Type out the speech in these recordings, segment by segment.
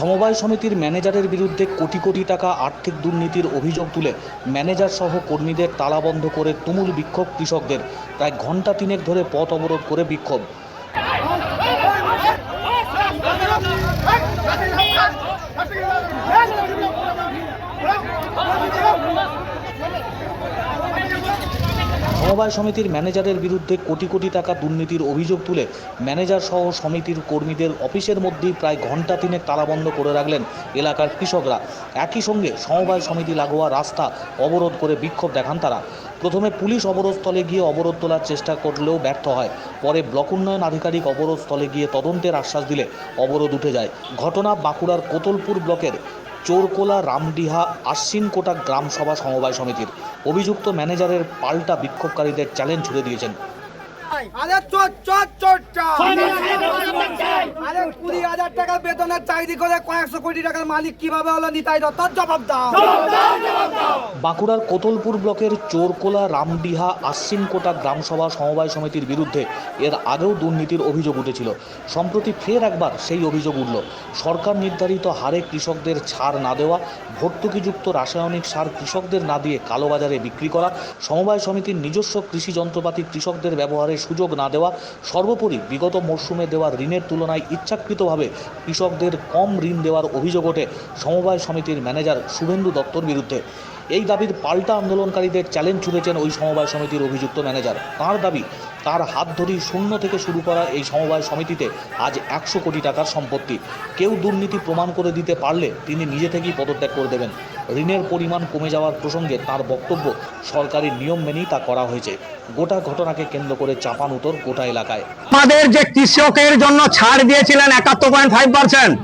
সমবায় সমিতির ম্যানেজারের বিরুদ্ধে কোটি কোটি টাকা আর্থিক দুর্নীতির অভিযোগ তুলে ম্যানেজার সহ কর্মীদের তালাবন্ধ করে তুমুল বিক্ষোভ কৃষকদের। প্রায় ঘণ্টা তিনেক ধরে পথ অবরোধ করে বিক্ষোভ। সমবায় সমিতির ম্যানেজারের বিরুদ্ধে কোটি কোটি টাকা দুর্নীতির অভিযোগ তুলে ম্যানেজার সহ সমিতির কর্মীদের অফিসের মধ্যেই প্রায় ঘণ্টা তিনেক তালাবন্ধ করে রাখলেন এলাকার কৃষকরা। একই সঙ্গে সমবায় সমিতি লাগোয়া রাস্তা অবরোধ করে বিক্ষোভ দেখান তারা। প্রথমে পুলিশ অবরোধস্থলে গিয়ে অবরোধ তোলার চেষ্টা করলেও ব্যর্থ হয়। পরে ব্লক উন্নয়ন আধিকারিক অবরোধস্থলে গিয়ে তদন্তের আশ্বাস দিলে অবরোধ উঠে যায়। ঘটনা বাঁকুড়ার কোতলপুর ব্লকের চোরকোলা রামডিহা আশ্বিনকোটা গ্রাম সভা সমবায় সমিতির। অভিযুক্ত ম্যানেজারের পাল্টা বিক্ষোভকারীদের চ্যালেঞ্জ ছুড়ে দিয়েছেন। আরে চোর চোর চোর চোর আরে কুড়ি হাজার টাকা বাঁকুড়ার কোতলপুর ব্লকের চোরকোলা রামডিহা আশ্বিনকোটা গ্রামসভা সমবায় সমিতির বিরুদ্ধে এর আগেও দুর্নীতির অভিযোগ উঠেছিল। সম্প্রতি ফের একবার সেই অভিযোগ উঠল। সরকার নির্ধারিত হারে কৃষকদের ছাড় না দেওয়া, ভর্তুকিযুক্ত রাসায়নিক সার কৃষকদের না দিয়ে কালোবাজারে বিক্রি করা, সমবায় সমিতির নিজস্ব কৃষি যন্ত্রপাতি কৃষকদের ব্যবহারের সুযোগ না দেওয়া, সর্বোপরি বিগত মরশুমে দেওয়া ঋণের তুলনায় ইচ্ছাকৃতভাবে কৃষকদের কম ঋণ দেওয়ার অভিযোগ ওঠে সমবায় সমিতির ম্যানেজার শুভেন্দু দত্তর বিরুদ্ধে। এই দাবির পাল্টা আন্দোলনকারীদের চ্যালেঞ্জ ছুড়েছেন ওই সমবায় সমিতির অভিযুক্ত ম্যানেজার। তার দাবি, তার হাত ধরেই শূন্য থেকে শুরু করা এই সমবায় সমিতিতে আজ একশো কোটি টাকার সম্পত্তি। কেউ দুর্নীতি প্রমাণ করে দিতে পারলে তিনি নিজে থেকেই পদত্যাগ করে দেবেন। ঋণের পরিমাণ কমে যাওয়ার প্রসঙ্গে তার বক্তব্য সরকারি নিয়ম মেনেই তা করা হয়েছে। গোটা ঘটনাকে কেন্দ্র করে চাপান উত্তর গোটা এলাকায়। আমাদের যে কৃষকের জন্য ছাড় দিয়েছিলেন একাত্তর পয়েন্ট ফাইভ পার্সেন্ট,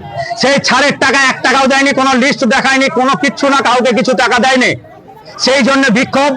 সেই ছাড়ের টাকা এক টাকাও দেয়নি, কোনো লিস্ট দেখায়নি, কোনো কিচ্ছু না, কাউকে কিছু টাকা দেয়নি। সেই জন্য বিক্ষোভ।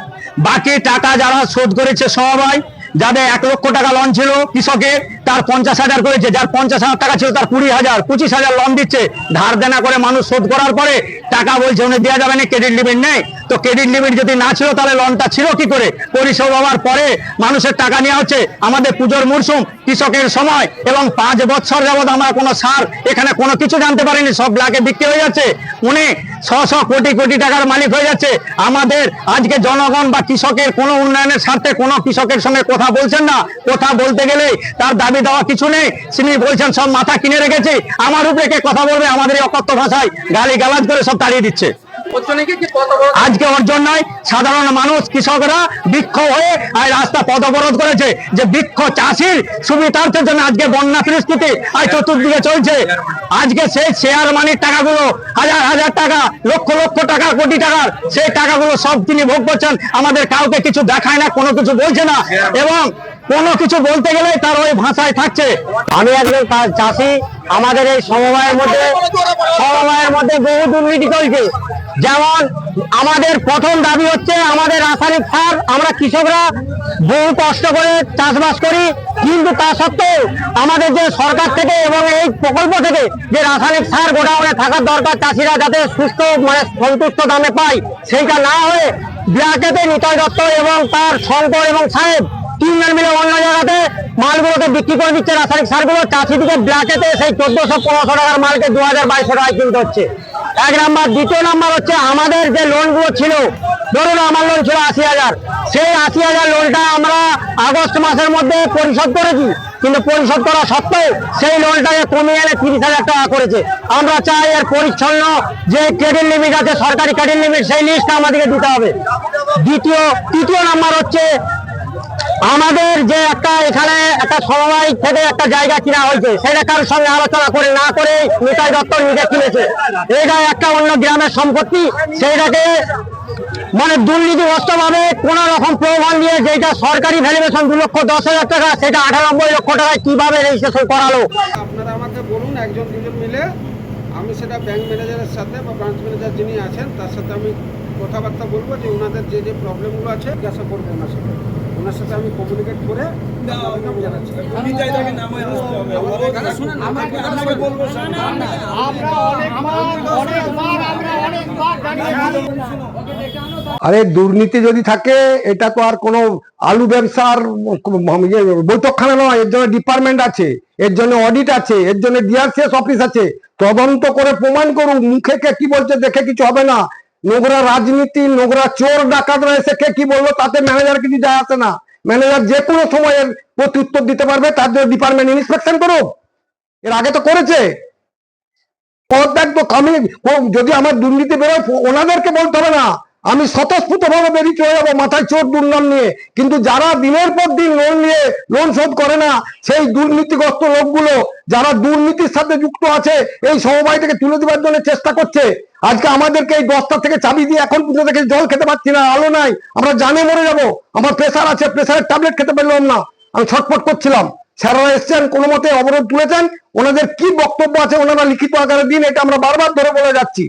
বাকি টাকা যারা শোধ করেছে সবাই, যাদের এক লক্ষ টাকা লোন ছিল কৃষকের তার পঞ্চাশ হাজার করেছে, যার পঞ্চাশ হাজার টাকা ছিল তার কুড়ি হাজার, পঁচিশ হাজার লোন দিচ্ছে। ধার দেনা করে মানুষ শোধ করার পরে টাকা বলছে উনি দেওয়া যাবে না ক্রেডিট লিমিট নেই। তো ক্রেডিট লিমিট যদি না ছিল, তাহলে লোনটা ছিল কি করে? পরিষেবা হওয়ার পরে মানুষের টাকা নেওয়া হচ্ছে আমাদের পুজোর মরশুম কৃষকের সময়, এবং পাঁচ বছর যাবৎ আমরা কোনো সার এখানে কোনো কিছু জানতে পারিনি, সব ব্ল্যাকে বিক্রি হয়ে যাচ্ছে। উনি ছ ছ কোটি কোটি টাকার মালিক হয়ে যাচ্ছে। আমাদের আজকে জনগণ বা কৃষকের কোনো উন্নয়নের স্বার্থে কোনো কৃষকের সঙ্গে কথা বলছেন না। কথা বলতে গেলে তার দাবি দেওয়া কিছু নেই। তিনি বলছেন, সব মাথা কিনে রেখেছে। আমার উপরে কে কথা বলবে? আমাদের অকথ্য ভাষায় গালি গালাজ করে সব তাড়িয়ে দিচ্ছে। আজকে ওর জন্যই সাধারণ মানুষ, কৃষকরা বিক্ষোভ হয়ে আর রাস্তা পথ অবরোধ করেছে। যে বৃক্ষ চাষির সুবিধার্থের জন্য আজকে বন্যা পরিস্থিতি আর চতুর্দিকে চলছে। আজকে সেই শেয়ার মানির টাকাগুলো, হাজার হাজার টাকা, লক্ষ লক্ষ টাকা, কোটি টাকার, সেই টাকাগুলো সব তিনি ভোগ করছেন। আমাদের কাউকে কিছু দেখায় না, কোনো কিছু বলছে না। এবং কোনো কিছু বলতে গেলে তার ওই ভাষায় থাকছে। আমি একজন চাষি, আমাদের এই সমবায়ের মধ্যে সমবায়ের মধ্যে বহু দুর্নীতি চলছে। যেমন আমাদের প্রথম দাবি হচ্ছে আমাদের রাসায়নিক সার, আমরা কৃষকরা বহু কষ্ট করে চাষবাস করি, কিন্তু তা সত্ত্বেও আমাদের যে সরকার থেকে এবং এই প্রকল্প থেকে যে রাসায়নিক সার গোডাউনে থাকার দরকার, চাষিরা যাতে সুস্থ মানে সন্তুষ্ট দামে পায়, সেইটা না হয়ে ব্ল্যাকেতে নিতাই দত্ত এবং তার শঙ্কর এবং সাহেব তিনজন মিলে অন্য জায়গাতে মালগুলোকে বিক্রি করে দিচ্ছে রাসায়নিক সারগুলো। চাষিদিকে ব্ল্যাকেতে সেই চোদ্দশো পনেরোশো টাকার মালকে দু হাজার বাইশশো টাকায় কিনতে হচ্ছে। এক নাম্বার, দ্বিতীয় নাম্বার হচ্ছে আমাদের যে লোনগুলো ছিল, ধরুন আমার লোন ছিল আশি হাজার। সেই আশি হাজার লোনটা আমরা আগস্ট মাসের মধ্যে পরিশোধ করেছি। কিন্তু পরিশোধ করা সত্ত্বেও সেই লোনটাকে কমিয়ে এনে তিরিশ হাজার টাকা করেছে। আমরা চাই এর পরিচ্ছন্ন যে ক্রেডিট লিমিট আছে, সরকারি ক্রেডিট লিমিট সেই লিস্টটা আমাদেরকে দিতে হবে। দ্বিতীয়, তৃতীয় নাম্বার হচ্ছে আমাদের যে একটা এখানে একটা সমবায় থেকে একটা জায়গা কিনা হয়েছে, সেটা কারোর সঙ্গে আলোচনা করে না করে নিতাই দত্ত নিজে কিনেছে। এটা একটা অন্য গ্রামের সম্পত্তি, সেইটাকে মানে দুর্নীতিগ্রস্ত ভাবে কোন রকম প্রমাণ দিয়ে যেটা সরকারি ভ্যালুয়েশন দু লক্ষ দশ হাজার টাকা, সেটা আটানব্বই লক্ষ টাকায় কীভাবে রেজিস্ট্রেশন করালো? আপনারা আমাকে বলুন, একজন দুজন মিলে আমি সেটা ব্যাংক ম্যানেজারের সাথে বা ব্রাঞ্চ ম্যানেজার যিনি আছেন, তার সাথে আমি কথাবার্তা বলব যে ওনাদের যে যে প্রবলেমগুলো আছে জিজ্ঞাসা করব ওনার সাথে। ওনার সাথে আমি কমিউনিকেট করে আপনাদেরকে আমি জানাচ্ছি। আমরা অনেকবার অনেকবার আমরা অনেকবার জানিয়েছি। আরে দুর্নীতি যদি থাকে এটা তো আর কোনো আলু ব্যবসার ইয়ে বৈঠকখানা নয়। এর জন্য ডিপার্টমেন্ট আছে এর জন্য অডিট আছে এর জন্য ডিআরসিএস অফিস আছে। তদন্ত করে প্রমাণ করুক মুখে কে কি বলছে দেখে কিছু হবে না। নোংরা রাজনীতি, নোংরা চোর ডাকাতরা এসে কে কি বলল? তাতে ম্যানেজার কিছু যায় আসে না। ম্যানেজার যে কোনো সময়ের প্রতি উত্তর দিতে পারবে, তার জন্য ডিপার্টমেন্ট ইন্সপেকশন করুক। এর আগে তো করেছে। যদি আমার দুর্নীতি বেরোয়, ওনাদেরকে বলতে হবে না। আমি স্বতঃস্ফূর্ত ভাবে বেরিয়ে চলে যাব মাথায় চোর দুর্নাম নিয়ে। কিন্তু যারা দিনের পর দিন লোন নিয়ে লোন শোধ করে না, সেই দুর্নীতিগ্রস্ত লোকগুলো যারা দুর্নীতির সাথে যুক্ত আছে, এই সমবায় থেকে তুলে দেওয়ার জন্য চেষ্টা করছে। আজকে আমাদেরকে এই দশটা থেকে চাবি দিয়ে এখন পুজো থেকে জল খেতে পারছি না, আলো নাই। আমরা জানে মরে যাব। আমার প্রেশার আছে প্রেশারের ট্যাবলেট খেতে পারলাম না। আমি ছটফট করছিলাম। স্যাররা এসছেন, কোনো মতে অবরোধ তুলেছেন। ওনাদের কি বক্তব্য আছে, ওনারা লিখিত আকারে দিন, এটা আমরা বারবার ধরে বলে যাচ্ছি।